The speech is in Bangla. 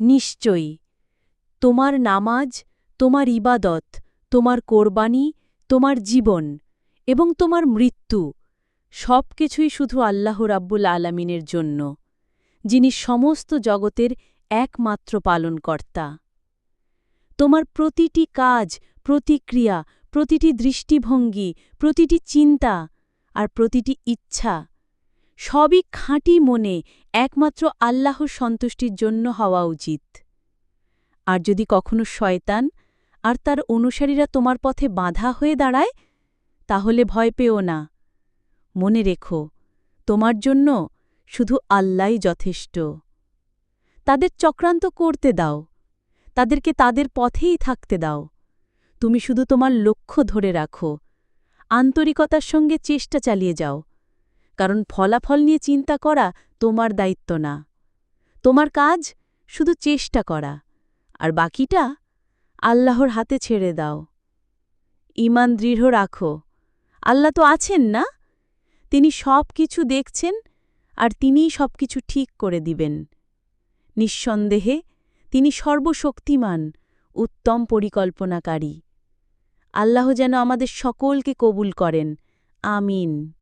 নিশ্চয়ই। তোমার নামাজ, তোমার ইবাদত, তোমার কোরবানি, তোমার জীবন এবং তোমার মৃত্যু সব কিছুই শুধু আল্লাহ রাব্বুল আলামিনের জন্য, যিনি সমস্ত জগতের একমাত্র পালনকর্তা। তোমার প্রতিটি কাজ, প্রতিক্রিয়া, প্রতিটি দৃষ্টিভঙ্গি, প্রতিটি চিন্তা আর প্রতিটি ইচ্ছা সবই খাঁটি মনে একমাত্র আল্লাহর সন্তুষ্টির জন্য হওয়া উচিত। আর যদি কখনো শয়তান আর তার অনুসারীরা তোমার পথে বাধা হয়ে দাঁড়ায়, তাহলে ভয় পেও না। মনে রেখো, তোমার জন্য শুধু আল্লাই যথেষ্ট। তাদের চক্রান্ত করতে দাও, তাদেরকে তাদের পথেই থাকতে দাও। তুমি শুধু তোমার লক্ষ্য ধরে রাখো, আন্তরিকতার সঙ্গে চেষ্টা চালিয়ে যাও। কারণ ফলাফল নিয়ে চিন্তা করা তোমার দায়িত্ব না। তোমার কাজ শুধু চেষ্টা করা, আর বাকিটা আল্লাহর হাতে ছেড়ে দাও। ইমান দৃঢ় রাখো। আল্লাহ তো আছেন না? তিনি সব কিছু দেখছেন আর তিনিই সব কিছু ঠিক করে দিবেন। নিঃসন্দেহে তিনি সর্বশক্তিমান, উত্তম পরিকল্পনাকারী। আল্লাহ যেন আমাদের সকলকে কবুল করেন। আমিন।